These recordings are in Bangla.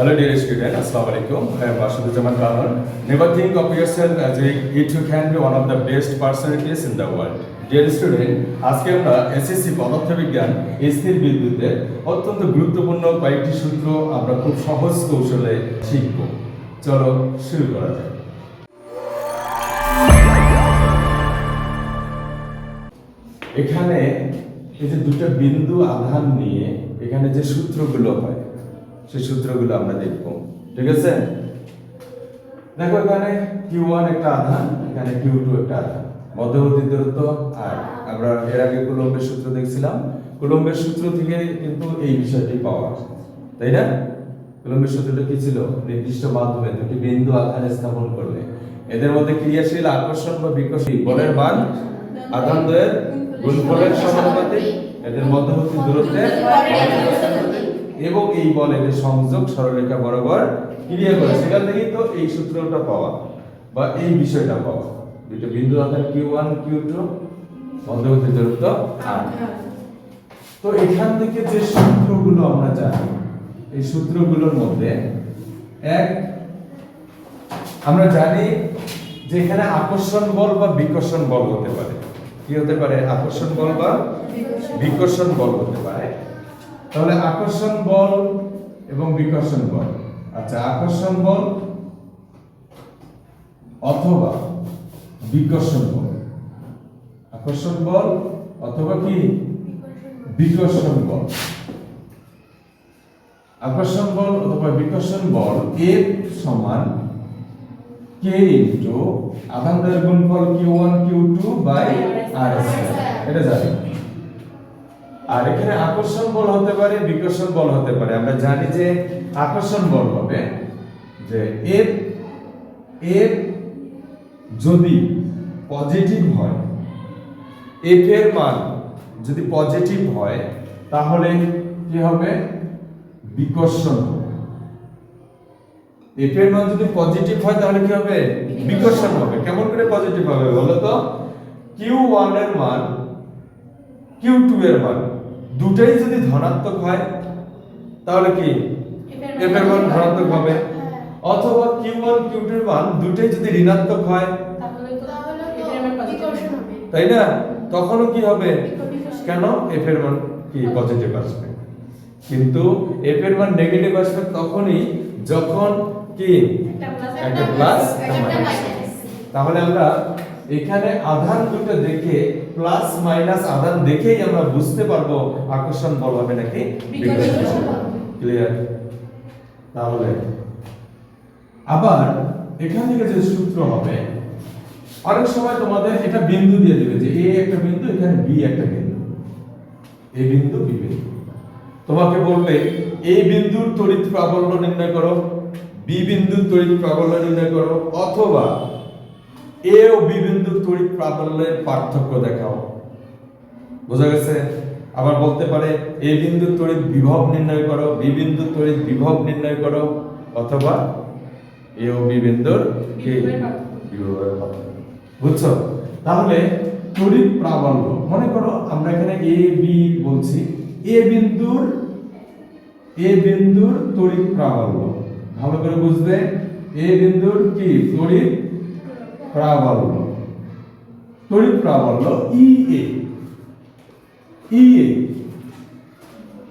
Hello dear student, Assalamu alaikum. I am Vasudhujaman Kanan. Never think of yourself as if it you can be one of the best personalities in the world. Dear student, আজকে আমরা এসএসসি পদার্থবিজ্ঞান স্থির বিদ্যুতের অত্যন্ত গুরুত্বপূর্ণ কয়েকটি সূত্র আমরা খুব সহজ কৌশলে শিখব চলো শুরু করা যাক এখানে এই যে দুটো বিন্দু আধান নিয়ে এখানে যে সূত্রগুলো হয় সেই সূত্রগুলো আমরা দেখব। ঠিক আছে? দেখো এখানে কিউ ওয়ান একটা আধান এখানে কিউ টু একটা আধান। মধ্যবর্তী দূরত্ব আর আমরা এর আগে কুলম্বের সূত্র দেখছিলাম। কুলম্বের সূত্র থেকে কিন্তু এই বিষয়টি পাওয়া তাই না? কুলম্বের সূত্রটা কি ছিল? নির্দিষ্ট মাধ্যমে দুটি বিন্দু আধান স্থাপন করলে। এদের মধ্যে ক্রিয়াশীল আকর্ষণ বা বিকর্ষণ বলের মান আধান দ্বয়ের গুণফলের সমানুপাতিক এদের মধ্যবর্তী দূরত্বের এবং এই বল এদের সংযোগ সরলরেখা বরাবর ক্রিয়া করে। সেখান থেকেই তো এই সূত্রটা পাওয়া বা এই বিষয়টা পাওয়া। দুটো বিন্দু আধার কিউ ওয়ান কিউ টু মধ্যবর্তী দূরত্ব আর তো এখান থেকে যে সূত্রগুলো আমরা জানি এই সূত্রগুলোর মধ্যে এক আমরা জানি যে এখানে আকর্ষণ বল বা বিকর্ষণ বল হতে পারে। কি হতে পারে? আকর্ষণ বল বা বিকর্ষণ বল হতে পারে। তাহলে আকর্ষণ বল এবং বিকর্ষণ বল। আচ্ছা আকর্ষণ বল অথবা বিকর্ষণ বল। আকর্ষণ বল অথবা কি? বিকর্ষণ বল। আকর্ষণ বল অথবা বিকর্ষণ বল এফ সমান কে ইন্টু আধানদের গুণফল Q one, Q two by R এটা জানি আর এখানে আকর্ষণ বল হতে পারে, বিকর্ষণ বল হতে পারে। আমরা জানি যে আকর্ষণ বল হবে যে এফ এফ যদি পজিটিভ হয় এফ এর মান যদি পজিটিভ হয়, তাহলে কি হবে? বিকর্ষণ এফ এর মান যদি পজিটিভ হয়, তাহলে কি হবে? বিকর্ষণ হবে। কেমন করে পজিটিভ হবে বলো তো? কিউ ওয়ানের মান কিউ টু এর মান। দুটাই যদি ধনাত্মক হয় তাহলে কি? এফ এর মান ধনাত্মক হবে। অথবা কিউ ওয়ান কিউ টু এর মান দুটাই যদি ঋণাত্মক হয় তাই না? তখনও কি হবে? কেন? এফ এর মান কি পজিটিভ আসবে। কিন্তু এফ এর মান নেগেটিভ আসবে তখনই যখন কি? একটা প্লাস তাহলে আমরা এখানে আধান দুটো দেখে প্লাস মাইনাস আধান দেখেই আমরা বুঝতে পারব আকর্ষণ বল হবে নাকি? ক্লিয়ার তাহলে আবার এখান থেকে যে সূত্র হবে অনেক সময় তোমাদের এটা বিন্দু দিয়ে দিবে যে এ একটা বিন্দু এখানে বি একটা বিন্দু। এ বিন্দু বি বিন্দু। তোমাকে বলবে এই বিন্দুর তড়িৎ প্রাবল্য নির্ণয় করো বি বিন্দুর তড়িৎ প্রাবল্য নির্ণয় করো অথবা এ ও বি তড়িৎ প্রাবল্যের পার্থক্য দেখাও। বোঝা গেছে? আবার বলতে পারে এ বিন্দুর তড়িৎ বিভব নির্ণয় করো বি বিন্দুর তড়িৎ বিভব নির্ণয় করো অথবা এ ও বি বিন্দুর। বিভবের পার্থক্য। বুঝছ? তাহলে তড়িৎ প্রাবল্য মনে করো আমরা এখানে এ বি বলছি এ বিন্দুর এ বিন্দুর তড়িৎ প্রাবল্য। ভালো করে বুঝবে এ বিন্দুর কি? তড়িৎ প্রাবল্য। তড়িৎ প্রাবল্য, ই এ। ই এ।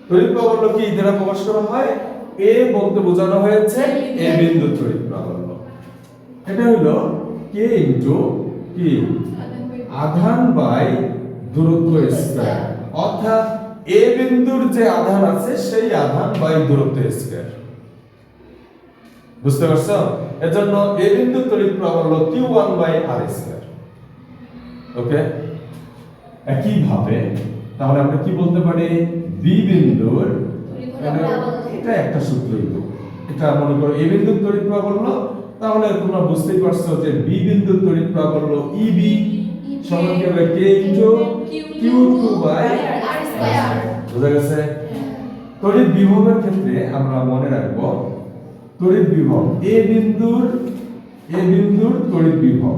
তড়িৎ প্রাবল্য কি দ্বারা প্রকাশ করা হয়? এ বলতে বোঝানো হয়েছে এ বিন্দু তড়িৎ প্রাবল্য। এটা হলো কে ইনটু কি আধান বাই দূরত্ব স্কয়ার। অর্থাৎ এ বিন্দুর যে আধান আছে, সেই আধান বাই দূরত্ব স্কয়ার। বুঝতে পারছ? এজন্য এ বিন্দুর তড়িৎ প্রাবল্য Q one by R square okay একই ভাবে তাহলে আমরা কি বলতে পারি? বি বিন্দুর এটা একটা সূত্রই তো এটা মনে করো এ বিন্দুর তড়িৎ প্রাবল্য তাহলে তোমরা বুঝতেই পারছ যে বি বিন্দুর তড়িৎ প্রাবল্য ইবি সমান কি হবে K into Q two by বুঝা গেছে? তড়িৎ বিভবের ক্ষেত্রে আমরা মনে তড়িৎ বিভব। এ বিন্দুর এ বিন্দুর তড়িৎ বিভব।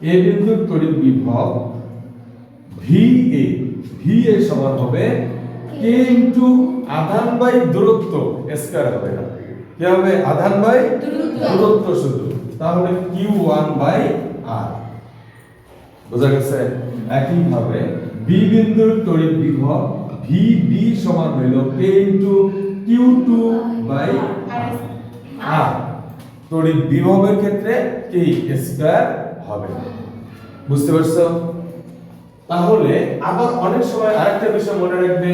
এ বিন্দুর তড়িৎ বিভব ভি এ। ভি এ সমান হবে কে ইনটু আধান বাই দূরত্ব স্কয়ার হবে না। কি হবে? আধান বাই দূরত্ব। শুধু। তাহলে কিউ ওয়ান বাই আর। বোঝা গেছে? একইভাবে বি বিন্দুর তড়িৎ বিভব ভি বি সমান হইল K into Q two by R তড়িৎ বিভবের ক্ষেত্রে কে? স্কয়ার হবে। বুঝতে পারছ? তাহলে আবার অনেক সময় আরেকটা বিষয় মনে রাখবে।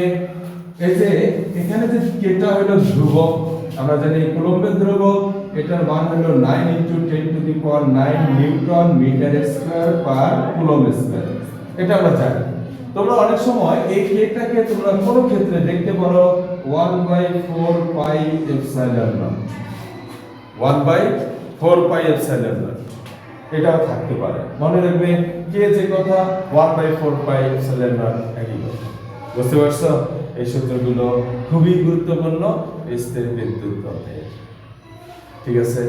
এই যে এখানে যে কেটা হলো ধ্রুবক আমরা জানি কুলম্বের ধ্রুবক এটার মান হলো 9 into 10 to the power 9 newton metre square per coulomb square. এটা আমরা জানি। তোমরা অনেক সময় এই কেটাকে তোমরা কোনো ক্ষেত্রে দেখতে পারো 1 by 4 pi epsilon nought 1 by 4 pi epsilon nought এটাও থাকতে পারে। মনে রাখবে কে যে কথা 1 বাই 4 পাই এপসাইলন নট একই কথা। বুঝতে পারছ? এই সূত্রগুলো খুবই গুরুত্বপূর্ণ স্থির বিদ্যুৎ তত্ত্বে ঠিক আছে?